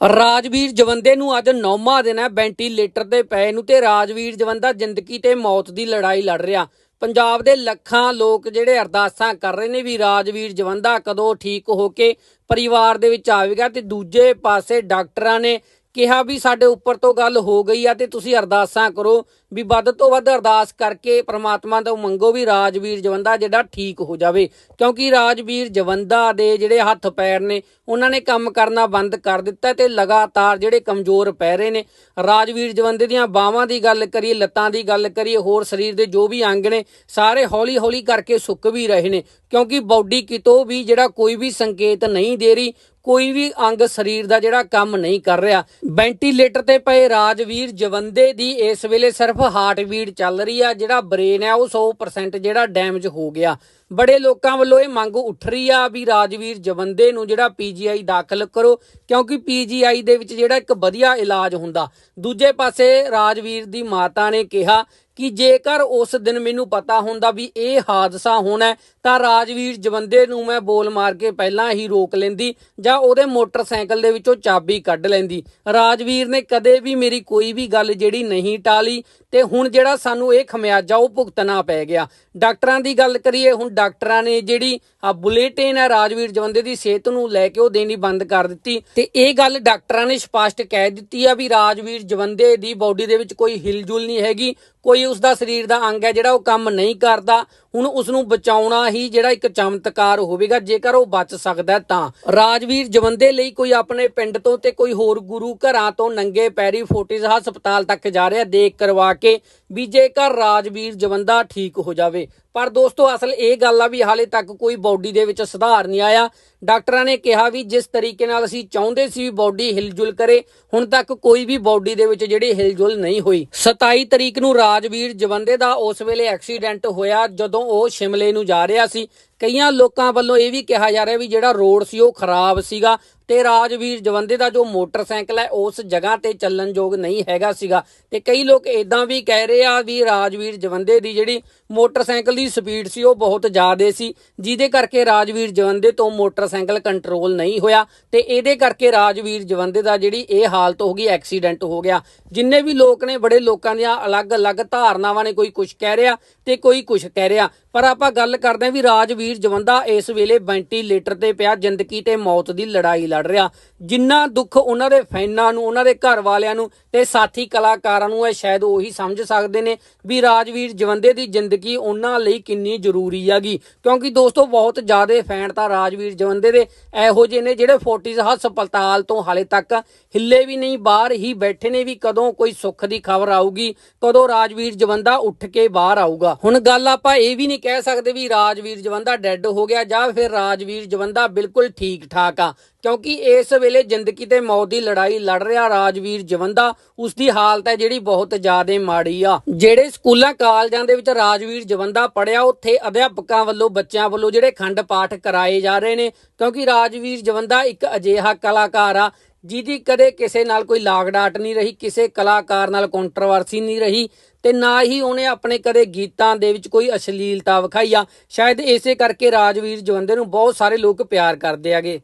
ਰਾਜਵੀਰ ਜਵੰਦੇ ਨੂੰ ਅੱਜ ਨੌਵਾਂ ਦਿਨ ਹੈ। ਵੈਂਟੀਲੇਟਰ ਤੇ ਪਏ ਨੂੰ ਤੇ ਰਾਜਵੀਰ ਜਵੰਦਾ ਜ਼ਿੰਦਗੀ ਤੇ ਮੌਤ ਦੀ ਲੜਾਈ ਲੜ ਰਿਹਾ। ਪੰਜਾਬ ਦੇ ਲੱਖਾਂ ਲੋਕ ਜਿਹੜੇ ਅਰਦਾਸਾਂ ਕਰ ਰਹੇ ਨੇ ਵੀ ਰਾਜਵੀਰ ਜਵੰਦਾ ਕਦੋਂ ਠੀਕ ਹੋ ਕੇ ਪਰਿਵਾਰ ਦੇ ਵਿੱਚ ਆਵੇਗਾ ਤੇ ਦੂਜੇ ਪਾਸੇ ਡਾਕਟਰਾਂ ਨੇ ਕਿਹਾ ਵੀ ਸਾਡੇ ਉੱਪਰ ਤੋਂ ਗੱਲ ਹੋ ਗਈ ਆ ਤੇ ਤੁਸੀਂ ਅਰਦਾਸਾਂ ਕਰੋ ਵੀ ਵੱਧ ਤੋਂ ਵੱਧ ਅਰਦਾਸ ਕਰਕੇ ਪ੍ਰਮਾਤਮਾ ਤੋਂ ਮੰਗੋ ਵੀ ਰਾਜਵੀਰ ਜਵੰਦਾ ਜਿਹੜਾ ਠੀਕ ਹੋ ਜਾਵੇ। ਕਿਉਂਕਿ ਰਾਜਵੀਰ ਜਵੰਦਾ ਦੇ ਜਿਹੜੇ ਹੱਥ ਪੈਰ ਨੇ, ਉਹਨਾਂ ਨੇ ਕੰਮ ਕਰਨਾ ਬੰਦ ਕਰ ਦਿੱਤਾ ਤੇ ਲਗਾਤਾਰ ਜਿਹੜੇ ਕਮਜ਼ੋਰ ਪੈ ਰਹੇ ਨੇ। ਰਾਜਵੀਰ ਜਵੰਦੇ ਦੀਆਂ ਬਾਹਾਂ ਦੀ ਗੱਲ ਕਰੀਏ, ਲੱਤਾਂ ਦੀ ਗੱਲ ਕਰੀਏ, ਹੋਰ ਸਰੀਰ ਦੇ ਜੋ ਵੀ ਅੰਗ ਨੇ, ਸਾਰੇ ਹੌਲੀ ਹੌਲੀ ਕਰਕੇ ਸੁੱਕ ਵੀ ਰਹੇ ਨੇ। ਕਿਉਂਕਿ ਬਾਡੀ ਕਿਤੋਂ ਵੀ ਜਿਹੜਾ ਕੋਈ ਵੀ ਸੰਕੇਤ ਨਹੀਂ ਦੇ ਰਹੀ ਕੋਈ ਵੀ ਅੰਗ ਸਰੀਰ ਦਾ ਜਿਹੜਾ ਕੰਮ ਨਹੀਂ ਕਰ ਰਿਹਾ। ਵੈਂਟੀਲੇਟਰ ਤੇ ਪਏ ਰਾਜਵੀਰ ਜਵੰਦੇ ਦੀ ਇਸ ਵੇਲੇ ਸਿਰਫ ਹਾਰਟ ਬੀਟ ਚੱਲ ਰਹੀ ਆ, ਜਿਹੜਾ ਬ੍ਰੇਨ ਹੈ ਉਹ 100% ਜਿਹੜਾ ਡੈਮੇਜ ਹੋ ਗਿਆ। ਬੜੇ ਲੋਕਾਂ ਵੱਲੋਂ ਇਹ ਮੰਗ ਉੱਠ ਰਹੀ ਆ ਵੀ ਰਾਜਵੀਰ ਜਵੰਦੇ ਨੂੰ ਜਿਹੜਾ ਪੀਜੀਆਈ ਦਾਖਲ ਕਰੋ, ਕਿਉਂਕਿ ਪੀਜੀਆਈ ਦੇ ਵਿੱਚ ਜਿਹੜਾ ਇੱਕ ਵਧੀਆ ਇਲਾਜ ਹੁੰਦਾ। ਦੂਜੇ ਪਾਸੇ ਰਾਜਵੀਰ ਦੀ ਮਾਤਾ ਨੇ ਕਿਹਾ ਕਿ ਜੇਕਰ ਉਸ ਦਿਨ ਮੈਨੂੰ ਪਤਾ ਹੁੰਦਾ ਵੀ ਇਹ ਹਾਦਸਾ ਹੋਣਾ ਤਾਂ ਰਾਜਵੀਰ ਜਵੰਦੇ ਨੂੰ ਮੈਂ ਬੋਲ ਮਾਰ ਕੇ ਪਹਿਲਾਂ ਹੀ ਰੋਕ ਲੈਂਦੀ ਜਾਂ ਉਹਦੇ ਮੋਟਰਸਾਈਕਲ ਦੇ ਵਿੱਚੋਂ ਚਾਬੀ ਕੱਢ ਲੈਂਦੀ। ਰਾਜਵੀਰ ਨੇ ਕਦੇ ਵੀ ਮੇਰੀ ਕੋਈ ਵੀ ਗੱਲ ਜਿਹੜੀ ਨਹੀਂ ਟਾਲੀ ਤੇ ਹੁਣ ਜਿਹੜਾ ਸਾਨੂੰ ਇਹ ਖਮਿਆਜਾ ਉਹ ਭੁਗਤਣਾ ਪੈ ਗਿਆ। ਡਾਕਟਰਾਂ ਦੀ ਗੱਲ ਕਰੀਏ, ਹੁਣ ਡਾਕਟਰਾਂ ਨੇ ਜਿਹੜੀ ਬੁਲੇਟਿਨ ਹੈ ਰਾਜਵੀਰ ਜਵੰਦੇ ਦੀ ਸਿਹਤ ਨੂੰ ਲੈ ਕੇ ਉਹ ਦੇਣੀ ਬੰਦ ਕਰ ਦਿੱਤੀ। ਤੇ ਇਹ ਗੱਲ ਡਾਕਟਰਾਂ ਨੇ ਸਪਸ਼ਟ ਕਹਿ ਦਿੱਤੀ ਆ ਵੀ ਰਾਜਵੀਰ ਜਵੰਦੇ ਦੀ ਬਾਡੀ ਦੇ ਵਿੱਚ ਕੋਈ ਹਿਲਜੁਲ ਨਹੀਂ ਹੈਗੀ, ਕੋਈ ਉਸ ਦਾ ਸਰੀਰ ਦਾ ਅੰਗ ਹੈ ਜਿਹੜਾ ਉਹ ਕੰਮ ਨਹੀਂ ਕਰਦਾ। ਹੁਣ ਉਸ ਨੂੰ ਬਚਾਉਣਾ ਹੀ ਜਿਹੜਾ ਇੱਕ ਚਮਤਕਾਰ ਹੋਵੇਗਾ, ਜੇਕਰ ਉਹ ਬਚ ਸਕਦਾ ਤਾਂ। ਰਾਜਵੀਰ ਜਵੰਦੇ ਲਈ ਕੋਈ ਆਪਣੇ ਪਿੰਡ ਤੋਂ ਤੇ ਕੋਈ ਹੋਰ ਗੁਰੂ ਘਰਾਂ ਤੋਂ ਨੰਗੇ ਪੈਰੀ ਫੋਰਟਿਸ ਹਸਪਤਾਲ ਤੱਕ ਜਾ ਰਿਹਾ, ਦੇਖ ਕਰਵਾ ਕੇ ਵੀ ਜੇਕਰ ਰਾਜਵੀਰ ਜਵੰਦਾ ਠੀਕ ਹੋ ਜਾਵੇ। ਪਰ ਦੋਸਤੋ, ਅਸਲ ਇਹ ਗੱਲ ਆ ਵੀ ਹਾਲੇ ਤੱਕ ਕੋਈ ਬਾਡੀ ਦੇ ਵਿੱਚ ਸੁਧਾਰ ਨਹੀਂ ਆਇਆ। ਡਾਕਟਰਾਂ ਨੇ ਕਿਹਾ ਵੀ ਜਿਸ ਤਰੀਕੇ ਨਾਲ ਅਸੀਂ ਚਾਹੁੰਦੇ ਸੀ ਵੀ ਬਾਡੀ ਹਿਲਜੁਲ ਕਰੇ, ਹੁਣ ਤੱਕ ਕੋਈ ਵੀ ਬਾਡੀ ਦੇ ਵਿੱਚ ਜਿਹੜੀ ਹਿਲਜੁਲ ਨਹੀਂ ਹੋਈ। 27 ਤਰੀਕ ਨੂੰ ਰਾਜਵੀਰ ਜਵੰਦੇ ਦਾ ਉਸ ਵੇਲੇ ਐਕਸੀਡੈਂਟ ਹੋਇਆ ਜਦੋਂ ਉਹ ਸ਼ਿਮਲੇ ਨੂੰ ਜਾ ਰਿਹਾ ਸੀ। ਕਈਆਂ ਲੋਕਾਂ ਵੱਲੋਂ ਇਹ ਵੀ ਕਿਹਾ ਜਾ ਰਿਹਾ ਵੀ ਜਿਹੜਾ ਰੋਡ ਸੀ ਉਹ ਖਰਾਬ ਸੀਗਾ। ਤੇ ਰਾਜਵੀਰ ਜਵੰਦੇ ਦਾ ਜੋ ਮੋਟਰਸਾਈਕਲ ਹੈ, ਉਸ ਜਗ੍ਹਾ ਤੇ ਚੱਲਣ ਯੋਗ ਨਹੀਂ ਹੈਗਾ ਸੀਗਾ। ਤੇ ਕਈ ਲੋਕ ਇਦਾਂ ਵੀ ਕਹਿ ਰਹੇ ਆ ਵੀ ਰਾਜਵੀਰ ਜਵੰਦੇ ਦੀ ਜਿਹੜੀ ਮੋਟਰਸਾਈਕਲ ਦੀ ਸਪੀਡ ਸੀ, ਉਹ ਬਹੁਤ ਜ਼ਿਆਦਾ ਸੀ, ਜਿਹਦੇ ਕਰਕੇ ਰਾਜਵੀਰ ਜਵੰਦੇ ਤੋਂ ਮੋਟਰਸਾਈਕਲ ਕੰਟਰੋਲ ਨਹੀਂ ਹੋਇਆ ਤੇ ਇਹਦੇ ਕਰਕੇ ਰਾਜਵੀਰ ਜਵੰਦੇ ਦਾ ਜਿਹੜੀ ਇਹ ਹਾਲਤ ਹੋ ਗਈ, ਐਕਸੀਡੈਂਟ ਹੋ ਗਿਆ। ਜਿੰਨੇ ਵੀ ਲੋਕ ਨੇ, ਬੜੇ ਲੋਕਾਂ ਦੀਆਂ ਅਲੱਗ-ਅਲੱਗ ਧਾਰਨਾਵਾਂ ਨੇ, ਕੋਈ ਕੁਝ ਕਹਿ ਰਿਹਾ ਤੇ ਕੋਈ ਕੁਝ ਕਹਿ ਰਿਹਾ। ਪਰ ਆਪਾਂ ਗੱਲ ਕਰਦੇ ਹਾਂ ਵੀ ਰਾਜਵੀਰ ਜਵੰਦਾ ਇਸ ਵੇਲੇ ਵੈਂਟੀਲੇਟਰ ਤੇ ਪਿਆ, ਜ਼ਿੰਦਗੀ ਤੇ ਮੌਤ ਦੀ ਲੜਾਈ ਲੜ ਰਿਹਾ। ਜਿੰਨਾ ਦੁੱਖ ਉਹਨਾਂ ਦੇ ਫੈਨਾਂ ਨੂੰ, ਉਹਨਾਂ ਦੇ ਘਰ ਵਾਲਿਆਂ ਨੂੰ ਤੇ ਸਾਥੀ ਕਲਾਕਾਰਾਂ ਨੂੰ ਇਹ ਸ਼ਾਇਦ ਉਹੀ ਸਮਝ ਸਕਦੇ ਨੇ ਵੀ ਰਾਜਵੀਰ ਜਵੰਦੇ ਦੀ ਜ਼ਿੰਦਗੀ ਉਹਨਾਂ ਲਈ ਕਿੰਨੀ ਜ਼ਰੂਰੀ ਹੈਗੀ। ਕਿਉਂਕਿ ਦੋਸਤੋ, ਬਹੁਤ ਜ਼ਿਆਦਾ ਫੈਨ ਤਾਂ ਰਾਜਵੀਰ ਜਵੰਦੇ ਦੇ ਇਹੋ ਜਿਹੇ ਨੇ ਜਿਹੜੇ ਫੋਰਟਿਸ ਹਸਪਤਾਲ ਤੋਂ ਹਾਲੇ ਤੱਕ ਹਿੱਲੇ ਵੀ ਨਹੀਂ, ਬਾਹਰ ਹੀ ਬੈਠੇ ਨੇ ਵੀ ਕਦੋਂ ਕੋਈ ਸੁੱਖ ਦੀ ਖਬਰ ਆਊਗੀ, ਕਦੋਂ ਰਾਜਵੀਰ ਜਵੰਦਾ ਉੱਠ ਕੇ ਬਾਹਰ ਆਊਗਾ। ਹੁਣ ਗੱਲ ਆਪਾਂ ਇਹ ਵੀ ਨਹੀਂ ਕਹਿ ਸਕਦੇ ਵੀ ਰਾਜਵੀਰ ਜਵੰਦਾ ਡੈੱਡ ਹੋ ਗਿਆ ਜਾਂ ਫਿਰ ਰਾਜਵੀਰ ਜਵੰਦਾ ਬਿਲਕੁਲ ਠੀਕ ਠਾਕ ਆ। ਕਿਉਂਕਿ ਇਸ ਵੇਲੇ ਜ਼ਿੰਦਗੀ ਤੇ ਮੌਤ ਦੀ ਲੜਾਈ ਲੜ ਰਿਹਾ ਰਾਜਵੀਰ ਜਵੰਦਾ ਉਸ ਦੀ ਹਾਲਤ ਹੈ ਜਿਹੜੀ ਬਹੁਤ ਜ਼ਿਆਦਾ ਮਾੜੀ ਆ। ਜਿਹੜੇ ਸਕੂਲਾਂ ਕਾਲਜਾਂ ਦੇ ਵਿੱਚ ਰਾਜਵੀਰ ਜਵੰਦਾ ਪੜਿਆ ਉੱਥੇ ਅਧਿਆਪਕਾਂ ਵੱਲੋਂ, ਬੱਚਿਆਂ ਵੱਲੋਂ ਜਿਹੜੇ ਖੰਡ ਪਾਠ ਕਰਾਏ ਜਾ ਰਹੇ ਨੇ। ਕਿਉਂਕਿ ਰਾਜਵੀਰ ਜਵੰਦਾ ਇੱਕ ਅਜਿਹਾ ਕਲਾਕਾਰ ਆ ਜਿਹਦੀ ਕਦੇ ਕਿਸੇ ਨਾਲ ਕੋਈ ਲਾਗ ਡਾਟ ਨਹੀਂ ਰਹੀ, ਕਿਸੇ ਕਲਾਕਾਰ ਨਾਲ ਕੰਟਰੋਵਰਸੀ ਨਹੀਂ ਰਹੀ ਤੇ ਨਾ ਹੀ ਉਹਨੇ ਆਪਣੇ ਕਦੇ ਗੀਤਾਂ ਦੇ ਵਿੱਚ ਕੋਈ ਅਸ਼ਲੀਲਤਾ ਵਿਖਾਈ ਆ। ਸ਼ਾਇਦ ਇਸੇ ਕਰਕੇ ਰਾਜਵੀਰ ਜਵੰਦੇ ਨੂੰ ਬਹੁਤ ਸਾਰੇ ਲੋਕ ਪਿਆਰ ਕਰਦੇ ਆਗੇ